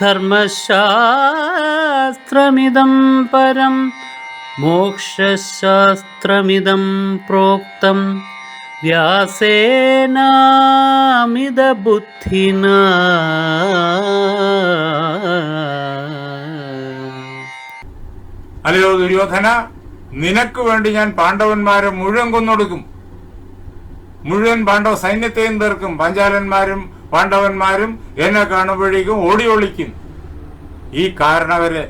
ധർമ്മശാസ്ത്രമിദം പരം മോക്ഷശാസ്ത്രമിതം പ്രോക്തം. വ്യാസേനാമിതബുദ്ധിന. അല്ലയോ ദുര്യോധന നിനക്ക് വേണ്ടി ഞാൻ പാണ്ഡവന്മാരെ മുഴുവൻ കൊന്നൊടുക്കും. മുഴുവൻ പാണ്ഡവ സൈന്യത്തെയും തീർക്കും പഞ്ചാലന്മാരും പാണ്ഡവന്മാരും എന്നെ കാണുമ്പോഴേക്കും ഓടി ഒളിക്കും. ഈ കാരണവര്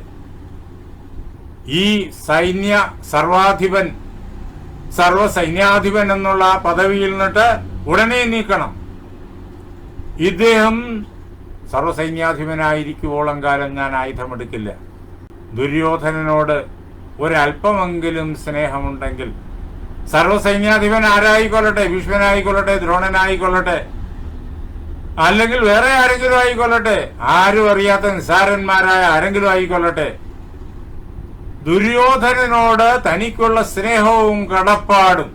ഈ സൈന്യ സർവാധിപൻ സർവസൈന്യാധിപൻ എന്നുള്ള പദവിയിൽ നിന്നിട്ട് ഉടനെ നീക്കണം. ഇദ്ദേഹം സർവസൈന്യാധിപനായിരിക്കുവോളം കാലം ഞാൻ ആയുധമെടുക്കില്ല. ദുര്യോധനനോട് ഒരല്പമെങ്കിലും സ്നേഹമുണ്ടെങ്കിൽ സർവസൈന്യാധിപൻ ആരായിക്കൊള്ളട്ടെ? ഭീഷ്മനായിക്കൊള്ളട്ടെ? ദ്രോണനായിക്കൊള്ളട്ടെ? അല്ലെങ്കിൽ വേറെ ആരെങ്കിലും ആയിക്കൊള്ളട്ടെ? ആരും അറിയാത്ത നിസാരന്മാരായ ആരെങ്കിലും ആയിക്കൊള്ളട്ടെ? ദുര്യോധനനോട് തനിക്കുള്ള സ്നേഹവും കടപ്പാടും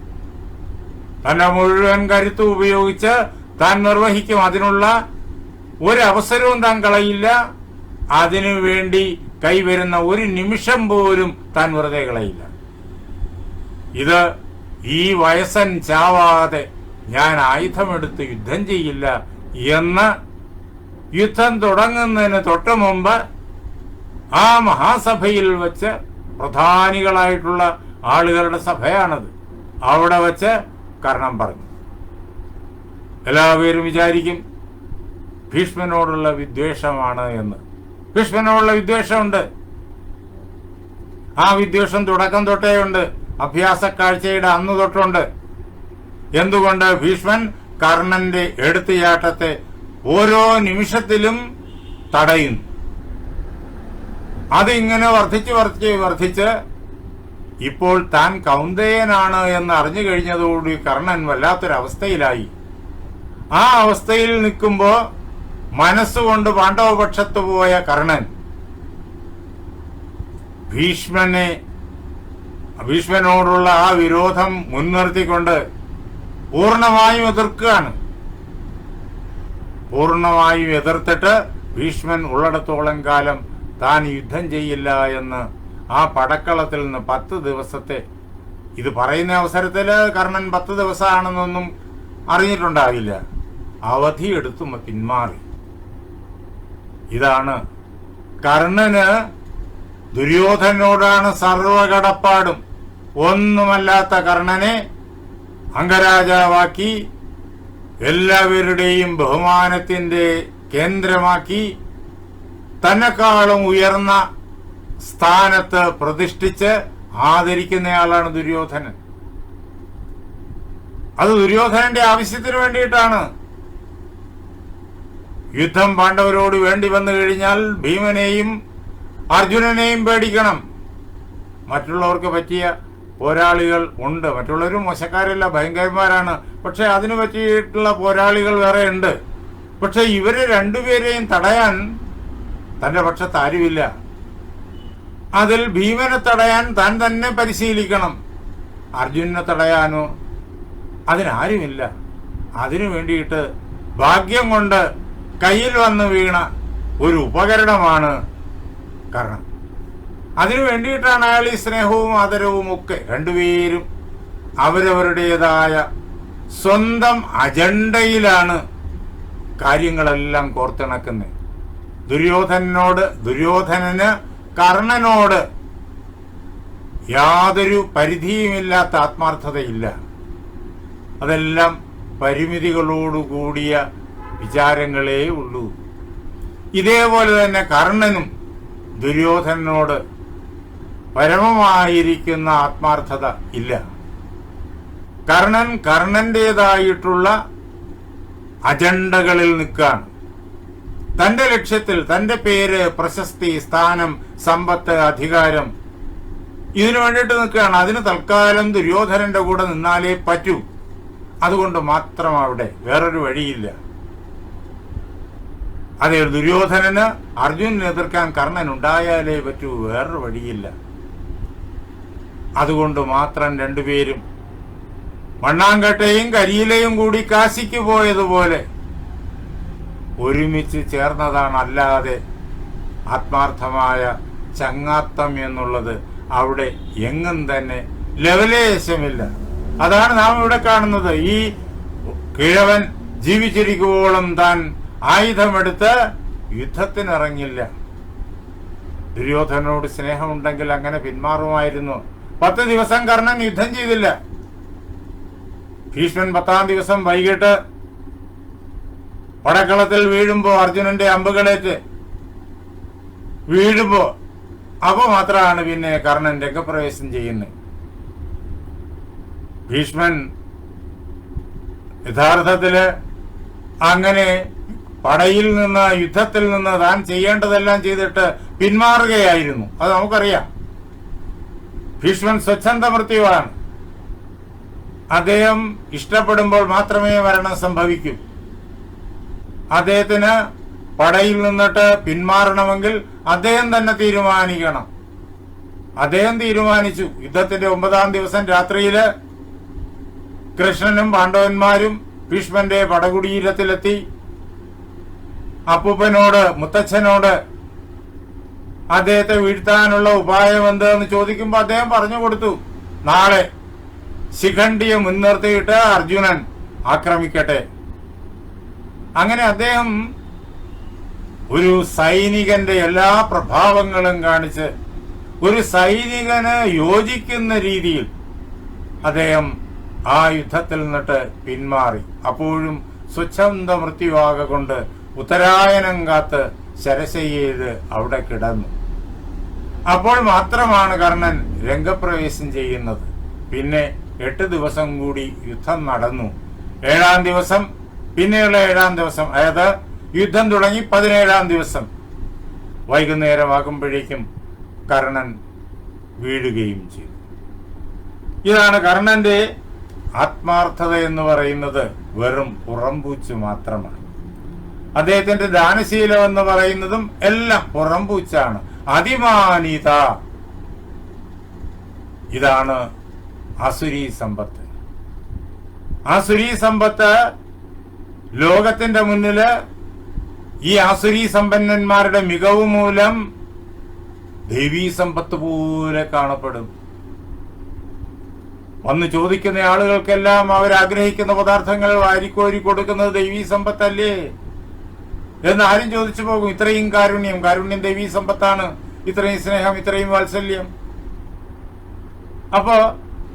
തന്റെ മുഴുവൻ കരുത്തും ഉപയോഗിച്ച് താൻ നിർവഹിക്കും. അതിനുള്ള ഒരവസരവും താൻ കളയില്ല. അതിനു വേണ്ടി കൈവരുന്ന ഒരു നിമിഷം പോലും താൻ വെറുതെ കളയില്ല. ഇത് ഈ വയസ്സൻ ചാവാതെ ഞാൻ ആയുധമെടുത്ത് യുദ്ധം ചെയ്യില്ല. എന്ന് യുദ്ധം തുടങ്ങുന്നതിന് തൊട്ടു മുമ്പ് ആ മഹാസഭയിൽ വച്ച് പ്രധാനികളായിട്ടുള്ള ആളുകളുടെ സഭയാണത്. അവിടെ വച്ച് കർണം പറഞ്ഞു. എല്ലാവരും വിചാരിക്കും ഭീഷ്മനോടുള്ള വിദ്വേഷമാണ് എന്ന്. ഭീഷ്മനോടുള്ള വിദ്വേഷമുണ്ട്. ആ വിദ്വേഷം തുടക്കം തൊട്ടേ ഉണ്ട്. അഭ്യാസ കാഴ്ചയുടെ അന്ന് തൊട്ടുണ്ട്. എന്തുകൊണ്ട്? ഭീഷ്മൻ കർണന്റെ എടുത്തുചാട്ടത്തെ ഓരോ നിമിഷത്തിലും തടയുന്നു അതിങ്ങനെ വർദ്ധിച്ച് വർദ്ധിച്ച് വർദ്ധിച്ച് ഇപ്പോൾ താൻ കൗന്ദേയനാണ് എന്ന് അറിഞ്ഞു കഴിഞ്ഞതോടുകൂടി കർണൻ വല്ലാത്തൊരവസ്ഥയിലായി. ആ അവസ്ഥയിൽ നിൽക്കുമ്പോ മനസ്സുകൊണ്ട് പാണ്ഡവപക്ഷത്ത് പോയ കർണൻ ഭീഷ്മനെ ഭീഷ്മനോടുള്ള ആ വിരോധം മുൻനിർത്തിക്കൊണ്ട് പൂർണമായും എതിർക്കുകയാണ്. പൂർണമായും എതിർത്തിട്ട് ഭീഷ്മൻ ഉള്ളിടത്തോളം കാലം താൻ യുദ്ധം ചെയ്യില്ല എന്ന് ആ പടക്കളത്തിൽ നിന്ന് പത്ത് ദിവസത്തെ ഇത് പറയുന്ന അവസരത്തിൽ കർണൻ പത്ത് ദിവസമാണെന്നൊന്നും അറിഞ്ഞിട്ടുണ്ടാവില്ല. അവധി എടുത്തു പിന്മാറി. ഇതാണ് കർണന് ദുര്യോധനോടാണ് സർവകടപ്പാടും ഒന്നുമല്ലാത്ത കർണനെ അംഗരാജാവാക്കി എല്ലാവരുടെയും ബഹുമാനത്തിന്റെ കേന്ദ്രമാക്കി തന്നെക്കാളും ഉയർന്ന സ്ഥാനത്ത് പ്രതിഷ്ഠിച്ച് ആദരിക്കുന്നയാളാണ് ദുര്യോധനൻ. അത് ദുര്യോധനന്റെ ആവശ്യത്തിന് വേണ്ടിയിട്ടാണ്. യുദ്ധം പാണ്ഡവരോട് വേണ്ടി വന്നു കഴിഞ്ഞാൽ ഭീമനെയും അർജുനനെയും പേടിക്കണം. മറ്റുള്ളവർക്ക് പറ്റിയ പോരാളികൾ ഉണ്ട്. മറ്റുള്ളവരും മോശക്കാരല്ല ഭയങ്കരന്മാരാണ്. പക്ഷെ അതിനു പറ്റിയിട്ടുള്ള പോരാളികൾ വേറെ ഉണ്ട്. പക്ഷെ ഇവരെ രണ്ടുപേരെയും തടയാൻ തന്റെ പക്ഷത്ത് ആരുമില്ല. അതിൽ ഭീമനെ തടയാൻ താൻ തന്നെ പരിശീലിക്കണം. അർജുനെ തടയാനോ അതിനാരുമില്ല. അതിനു വേണ്ടിയിട്ട് ഭാഗ്യം കൊണ്ട് കയ്യിൽ വന്ന് വീണ ഒരു ഉപകരണമാണ് കർണം അതിനു വേണ്ടിയിട്ടാണ് അയാൾ ഈ സ്നേഹവും ആദരവും ഒക്കെ രണ്ടുപേരും അവരവരുടേതായ സ്വന്തം അജണ്ടയിലാണ് കാര്യങ്ങളെല്ലാം കോർത്തിണക്കുന്നത്. ദുര്യോധനോട് ദുര്യോധനന് കർണനോട് യാതൊരു പരിധിയുമില്ലാത്ത ആത്മാർത്ഥതയില്ല. അതെല്ലാം പരിമിതികളോടുകൂടിയ വിചാരങ്ങളേ ഉള്ളൂ. ഇതേപോലെ തന്നെ കർണനും ദുര്യോധനനോട് പരമമായിരിക്കുന്ന ആത്മാർത്ഥത ഇല്ല. കർണൻ കർണന്റേതായിട്ടുള്ള അജണ്ടകളിൽ നിൽക്കുകയാണ്. തന്റെ ലക്ഷ്യത്തിൽ തന്റെ പേര് പ്രശസ്തി സ്ഥാനം സമ്പത്ത് അധികാരം ഇതിനു വേണ്ടിയിട്ട് നിൽക്കുകയാണ്. അതിന് തൽക്കാലം ദുര്യോധനന്റെ കൂടെ നിന്നാലേ പറ്റൂ. അതുകൊണ്ട് മാത്രം അവിടെ വേറൊരു വഴിയില്ല. അതെ ദുര്യോധനന് അർജുനനെ എതിർക്കാൻ കർണൻ ഉണ്ടായാലേ പറ്റൂ. വേറൊരു വഴിയില്ല. അതുകൊണ്ട് മാത്രം രണ്ടുപേരും മണ്ണാങ്കട്ടയും കരിയിലയും കൂടി കാശിക്ക് പോയതുപോലെ ഒരുമിച്ച് ചേർന്നതാണ് അല്ലാതെ ആത്മാർത്ഥമായ ചങ്ങാത്തം എന്നുള്ളത് അവിടെ എങ്ങും തന്നെ ലവലേശമില്ല. അതാണ് നാം ഇവിടെ കാണുന്നത്. ഈ കിഴവൻ ജീവിച്ചിരിക്കുവോളം താൻ ആയുധമെടുത്ത് യുദ്ധത്തിനിറങ്ങില്ല. ദുര്യോധനോട് സ്നേഹമുണ്ടെങ്കിൽ അങ്ങനെ പിന്മാറുമായിരുന്നു. പത്ത് ദിവസം കർണൻ യുദ്ധം ചെയ്തില്ല. ഭീഷ്മൻ പത്താം ദിവസം വൈകിട്ട് പടക്കളത്തിൽ വീഴുമ്പോ അർജുനന്റെ അമ്പുകളേറ്റ് വീഴുമ്പോ അപ്പൊ മാത്രമാണ് പിന്നെ കർണൻ രംഗപ്രവേശം ചെയ്യുന്നത്. ഭീഷ്മൻ യഥാർത്ഥത്തിൽ അങ്ങനെ പടയിൽ നിന്ന് യുദ്ധത്തിൽ നിന്ന് താൻ ചെയ്യേണ്ടതെല്ലാം ചെയ്തിട്ട് പിന്മാറുകയായിരുന്നു. അത് നമുക്കറിയാം. ഭീഷ്മൻ സ്വച്ഛന്ത മൃത്യുവാണ് അദ്ദേഹം ഇഷ്ടപ്പെടുമ്പോൾ മാത്രമേ മരണം സംഭവിക്കൂ. അദ്ദേഹത്തിന് പടയിൽ നിന്നിട്ട് പിന്മാറണമെങ്കിൽ അദ്ദേഹം തന്നെ തീരുമാനിക്കണം. അദ്ദേഹം തീരുമാനിച്ചു. യുദ്ധത്തിന്റെ ഒമ്പതാം ദിവസം രാത്രിയിൽ കൃഷ്ണനും പാണ്ഡവന്മാരും ഭീഷ്മന്റെ പടകുടീരത്തിലെത്തി. അപ്പൂപ്പനോട് മുത്തച്ഛനോട് അദ്ദേഹത്തെ വീഴ്ത്താനുള്ള ഉപായം എന്താന്ന് ചോദിക്കുമ്പോൾ അദ്ദേഹം പറഞ്ഞു കൊടുത്തു. നാളെ ശിഖണ്ഡിയെ മുൻനിർത്തിയിട്ട് അർജുനൻ ആക്രമിക്കട്ടെ. അങ്ങനെ അദ്ദേഹം ഒരു സൈനികന്റെ എല്ലാ പ്രഭാവങ്ങളും കാണിച്ച് ഒരു സൈനികന് യോജിക്കുന്ന രീതിയിൽ അദ്ദേഹം ആ യുദ്ധത്തിൽ നിന്നിട്ട് പിന്മാറി. അപ്പോഴും സ്വച്ഛന്ത മൃത്യുവാക കൊണ്ട് ഉത്തരായനം കാത്ത് ശരശയ്യത് അവിടെ കിടന്നു. അപ്പോൾ മാത്രമാണ് കർണൻ രംഗപ്രവേശം ചെയ്യുന്നത്. പിന്നെ എട്ട് ദിവസം കൂടി യുദ്ധം നടന്നു. ഏഴാം ദിവസം പിന്നെയുള്ള ഏഴാം ദിവസം അതായത് യുദ്ധം തുടങ്ങി പതിനേഴാം ദിവസം വൈകുന്നേരമാകുമ്പോഴേക്കും കർണൻ വീഴുകയും ചെയ്തു. ഇതാണ് കർണന്റെ ആത്മാർത്ഥത എന്ന് പറയുന്നത് വെറും പുറംപൂച്ച് മാത്രമാണ്. അദ്ദേഹത്തിന്റെ ദാനശീലം എന്ന് പറയുന്നതും എല്ലാം പുറംപൂച്ചാണ്. അതിമാനിത ഇതാണ് അസുരി സമ്പത്ത്. ആസുരി സമ്പത്ത് ലോകത്തിന്റെ മുന്നിൽ ഈ ആസുരി സമ്പന്നന്മാരുടെ മികവ് മൂലം ദൈവീ സമ്പത്ത് പോലെ കാണപ്പെടും. വന്ന് ചോദിക്കുന്ന ആളുകൾക്കെല്ലാം അവരാഗ്രഹിക്കുന്ന പദാർത്ഥങ്ങൾ വാരിക്കോരി കൊടുക്കുന്നത് ദൈവീ സമ്പത്തല്ലേ? എന്ന് ആരും ചോദിച്ചു പോകും ഇത്രയും കാരുണ്യം കാരുണ്യം ദൈവീ സമ്പത്താണ് ഇത്രയും സ്നേഹം ഇത്രയും വാത്സല്യം. അപ്പോ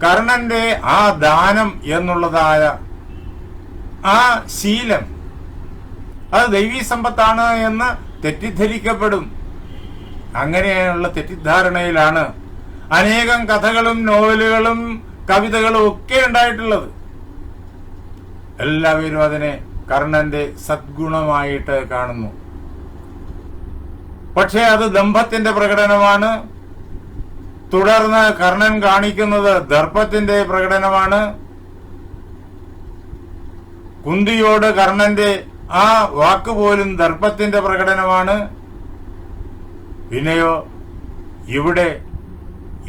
കർണന്റെ ആ ദാനം എന്നുള്ളതായ ആ ശീലം അത് ദൈവീ സമ്പത്താണ് എന്ന് തെറ്റിദ്ധരിക്കപ്പെടും. അങ്ങനെയുള്ള തെറ്റിദ്ധാരണയിലാണ് അനേകം കഥകളും നോവലുകളും കവിതകളും ഒക്കെ ഉണ്ടായിട്ടുള്ളത്. എല്ലാവരും അതിനെ കർണന്റെ സദ്ഗുണമായിട്ട് കാണുന്നു. പക്ഷേ അത് ദമ്പത്തിന്റെ പ്രകടനമാണ്. തുടർന്ന് കർണൻ കാണിക്കുന്നത് ദർപ്പത്തിന്റെ പ്രകടനമാണ്. കുന്തിയോട് കർണന്റെ ആ വാക്ക് പോലും ദർപ്പത്തിന്റെ പ്രകടനമാണ്. പിന്നെയോ ഇവിടെ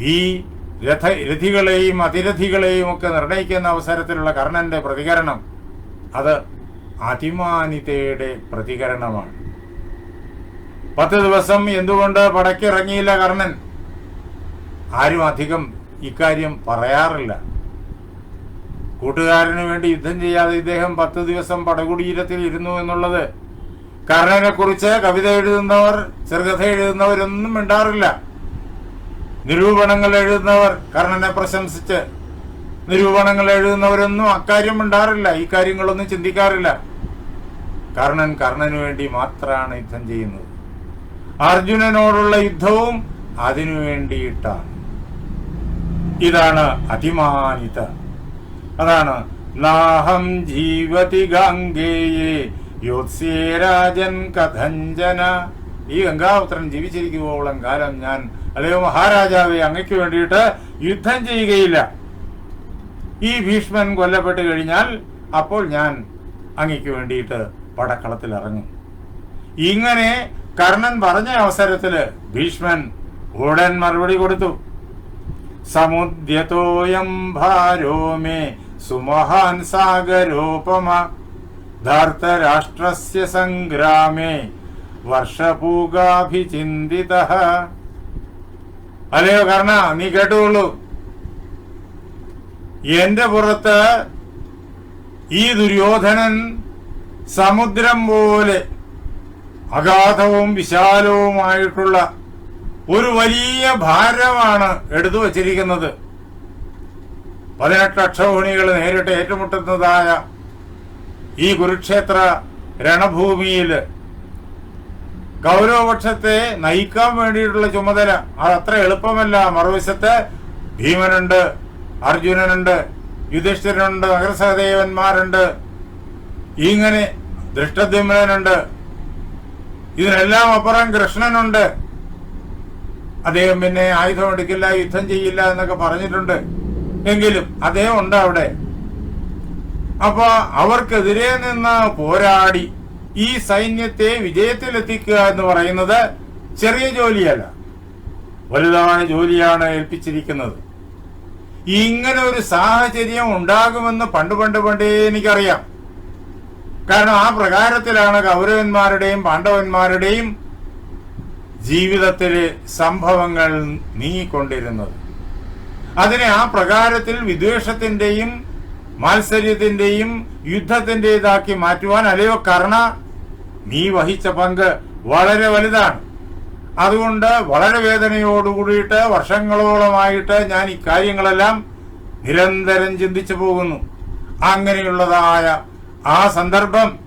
ഈ രഥ രഥികളെയും അതിരഥികളെയും ഒക്കെ നിർണയിക്കുന്ന അവസരത്തിലുള്ള കർണന്റെ പ്രതികരണം അത് അതിമാനിതയുടെ പ്രതികരണമാണ്. പത്ത് ദിവസം എന്തുകൊണ്ട് പടക്കിറങ്ങിയില്ല കർണൻ? ആരും അധികം ഇക്കാര്യം പറയാറില്ല. കൂട്ടുകാരന് വേണ്ടി യുദ്ധം ചെയ്യാതെ ഇദ്ദേഹം പത്ത് ദിവസം പടകുടീരത്തിൽ ഇരുന്നു എന്നുള്ളത് കർണനെ കുറിച്ച് കവിത എഴുതുന്നവർ ചെറുകഥ എഴുതുന്നവരൊന്നും മിണ്ടാറില്ല. നിരൂപണങ്ങൾ എഴുതുന്നവർ കർണനെ പ്രശംസിച്ച് നിരൂപണങ്ങൾ എഴുതുന്നവരൊന്നും അക്കാര്യം മിണ്ടാറില്ല. ഈ കാര്യങ്ങളൊന്നും ചിന്തിക്കാറില്ല. കർണൻ കർണന് വേണ്ടി മാത്രമാണ് യുദ്ധം ചെയ്യുന്നത്. അർജുനനോടുള്ള യുദ്ധവും അതിനു വേണ്ടിയിട്ടാണ്. ഇതാണ് അതിമാനിത അതാണ് നാഹം ജീവതി ഗംഗേയെ യോത്സ്യേ രാജൻ കഥഞ്ജന. ഈ ഗംഗാപുത്രൻ ജീവിച്ചിരിക്കുവോളം കാലം ഞാൻ അല്ലയോ മഹാരാജാവെ അങ്ങയ്ക്ക് വേണ്ടിയിട്ട് യുദ്ധം ചെയ്യുകയില്ല. ഈ ഭീഷ്മൻ കൊല്ലപ്പെട്ട് കഴിഞ്ഞാൽ അപ്പോൾ ഞാൻ അങ്ങയ്ക്ക് വേണ്ടിയിട്ട് പടക്കളത്തിൽ ഇറങ്ങി ഇങ്ങനെ കർണൻ പറഞ്ഞ അവസരത്തിൽ ഭീഷ്മൻ ഉടൻ മറുപടി കൊടുത്തു. സമുദ്യതോയം ഭാരോമേ സുമഹാൻ സാഗരോപമ ധാർത്തരാഷ്ട്രസ്യ സംഗ്രാമേ വർഷപൂഗാഭിചിന്തിത. അല്ലയോ കർണ നീ കേട്ടുകൊള്ളൂ. എന്റെ പുറത്ത് ഈ ദുര്യോധനൻ സമുദ്രം പോലെ അഗാധവും വിശാലവുമായിട്ടുള്ള ഒരു വലിയ ഭാരമാണ് എടുത്തു വച്ചിരിക്കുന്നത്. പതിനെട്ട് അക്ഷോഹിണികൾ നേരിട്ട് ഏറ്റുമുട്ടുന്നതായ ഈ കുരുക്ഷേത്ര രണഭൂമിയിൽ കൗരവപക്ഷത്തെ നയിക്കാൻ വേണ്ടിയിട്ടുള്ള ചുമതല. അത് അത്ര എളുപ്പമല്ല. മറുവശത്ത് ഭീമനുണ്ട് അർജുനനുണ്ട് യുധിഷ്ഠിരനുണ്ട് നഗരസഹദേവന്മാരുണ്ട്. ഇങ്ങനെ ദൃഷ്ടദ്യുമ്നനുണ്ട്. ഇതിനെല്ലാം അപ്പുറം കൃഷ്ണനുണ്ട്. അദ്ദേഹം പിന്നെ ആയുധം എടുക്കില്ല യുദ്ധം ചെയ്യില്ല എന്നൊക്കെ പറഞ്ഞിട്ടുണ്ട്. എങ്കിലും അദ്ദേഹം ഉണ്ട് അവിടെ. അപ്പൊ അവർക്കെതിരെ നിന്ന് പോരാടി ഈ സൈന്യത്തെ വിജയത്തിലെത്തിക്കുക എന്ന് പറയുന്നത് ചെറിയ ജോലിയല്ല. വലുതായ ജോലിയാണ് ഏൽപ്പിച്ചിരിക്കുന്നത്. ഇങ്ങനെ ഒരു സാഹചര്യം ഉണ്ടാകുമെന്ന് പണ്ട് പണ്ട് പണ്ടേ എനിക്കറിയാം. കാരണം ആ പ്രകാരത്തിലാണ് കൗരവന്മാരുടെയും പാണ്ഡവന്മാരുടെയും ജീവിതത്തിലെ സംഭവങ്ങൾ നീങ്ങിക്കൊണ്ടിരുന്നത്. അതിനെ ആ പ്രകാരത്തിൽ വിദ്വേഷത്തിന്റെയും മാത്സര്യത്തിന്റെയും യുദ്ധത്തിന്റേതാക്കി മാറ്റുവാൻ അലയോ കർണ നീ വഹിച്ച പങ്ക് വളരെ വലുതാണ്. അതുകൊണ്ട് വളരെ വേദനയോടുകൂടിയിട്ട് വർഷങ്ങളോളമായിട്ട് ഞാൻ ഇക്കാര്യങ്ങളെല്ലാം നിരന്തരം ചിന്തിച്ചു പോകുന്നു. അങ്ങനെയുള്ളതായ ആ സന്ദർഭം.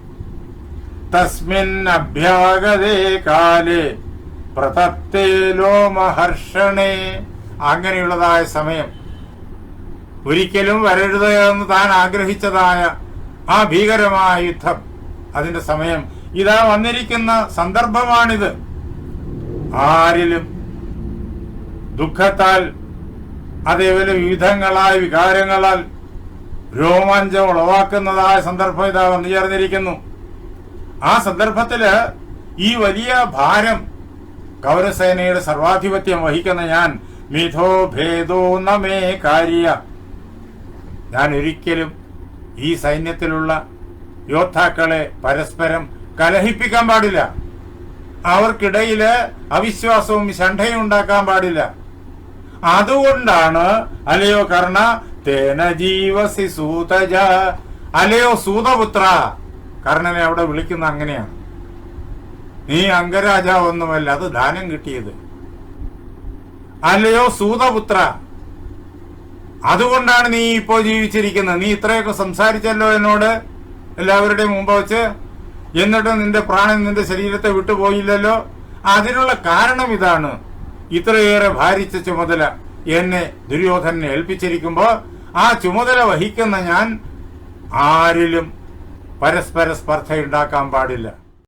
തസ്മിൻ അഭ്യാഗതേ കാലേ പ്രതപ്തേ ലോമഹർഷണേ. അങ്ങനെയുള്ളതായ സമയം. ഒരിക്കലും വരരുത് എന്ന് താൻ ആഗ്രഹിച്ചതായ ആ ഭീകരമായ യുദ്ധം. അതിന്റെ സമയം. ഇതാ വന്നിരിക്കുന്ന സന്ദർഭമാണിത്. ആരിലും ദുഃഖത്താൽ അതേപോലെ വിവിധങ്ങളായ വികാരങ്ങളാൽ രോമാഞ്ചം ഉളവാക്കുന്നതായ സന്ദർഭം ഇതാ വന്നു ചേർന്നിരിക്കുന്നു ആ സന്ദർഭത്തിൽ ഈ വലിയ ഭാരം കൗരസേനയുടെ സർവാധിപത്യം വഹിക്കുന്ന ഞാൻ മിഥോ ഭേദോ നമേ കാര്യ. ഞാൻ ഒരിക്കലും ഈ സൈന്യത്തിലുള്ള യോദ്ധാക്കളെ പരസ്പരം കലഹിപ്പിക്കാൻ പാടില്ല. അവർക്കിടയിൽ അവിശ്വാസവും ശണ്ഠയും ഉണ്ടാക്കാൻ പാടില്ല. അതുകൊണ്ടാണ് അല്ലയോ കർണ തേന ജീവസി സൂതജ. അലയോ സൂതപുത്ര? കർണനെ അവിടെ വിളിക്കുന്ന അങ്ങനെയാണ്. നീ അംഗരാജാവൊന്നുമല്ല അത് ദാനം കിട്ടിയത്. അല്ലയോ സൂതപുത്ര? അതുകൊണ്ടാണ് നീ ഇപ്പോ ജീവിച്ചിരിക്കുന്നത്. നീ ഇത്രയൊക്കെ സംസാരിച്ചല്ലോ എന്നോട്. എല്ലാവരുടെയും മുമ്പ് വെച്ച് എന്നിട്ട് നിന്റെ പ്രാണൻ നിന്റെ ശരീരത്തെ വിട്ടുപോയില്ലല്ലോ അതിനുള്ള കാരണം ഇതാണ്. ഇത്രയേറെ ഭാരിച്ച ചുമതല എന്നെ ദുര്യോധനെ ഏൽപ്പിച്ചിരിക്കുമ്പോ ആ ചുമതല വഹിക്കുന്ന ഞാൻ ആരിലും പരസ്പര സ്പർദ്ധയുണ്ടാക്കാൻ പാടില്ല.